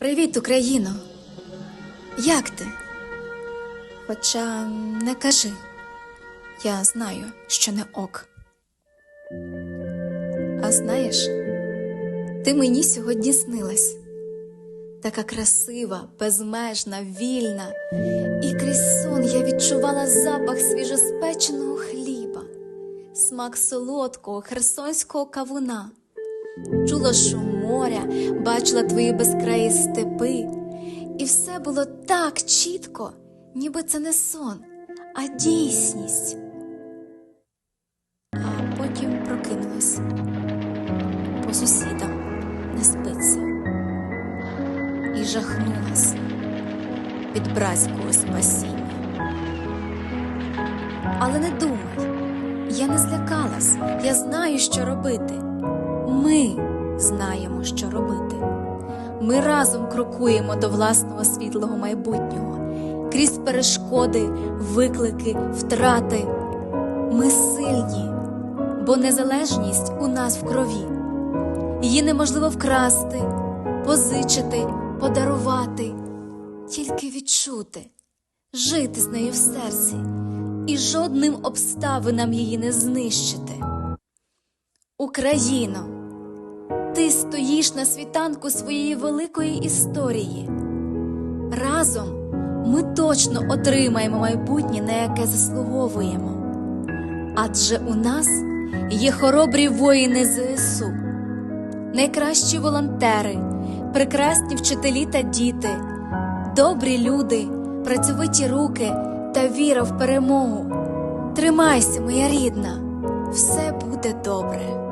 Привіт, Україно! Як ти? Хоча не кажи, я знаю, що не ок. А знаєш, ти мені сьогодні снилась. Така красива, безмежна, вільна, і крізь сон я відчувала запах свіжоспеченого хліба, смак солодкого херсонського кавуна чула шум моря, бачила твої безкраї степи, і все було так чітко, ніби це не сон, а дійсність. А потім прокинулась по сусідам не спиться і жахнулась від братського спасіння. Але не думай, я не злякалась, я знаю, що робити. Ми знаємо, що робити. Ми разом крокуємо до власного світлого майбутнього, крізь перешкоди, виклики, втрати. Ми сильні, бо незалежність у нас в крові. Її неможливо вкрасти, позичити, подарувати, тільки відчути, жити з нею в серці, і жодним обставинам її не знищити. Україно, стоїш на світанку своєї великої історії. Разом ми точно отримаємо майбутнє, на яке заслуговуємо. Адже у нас є хоробрі воїни ЗСУ, найкращі волонтери, прекрасні вчителі та діти, добрі люди, працьовиті руки та віра в перемогу. Тримайся, моя рідна, все буде добре.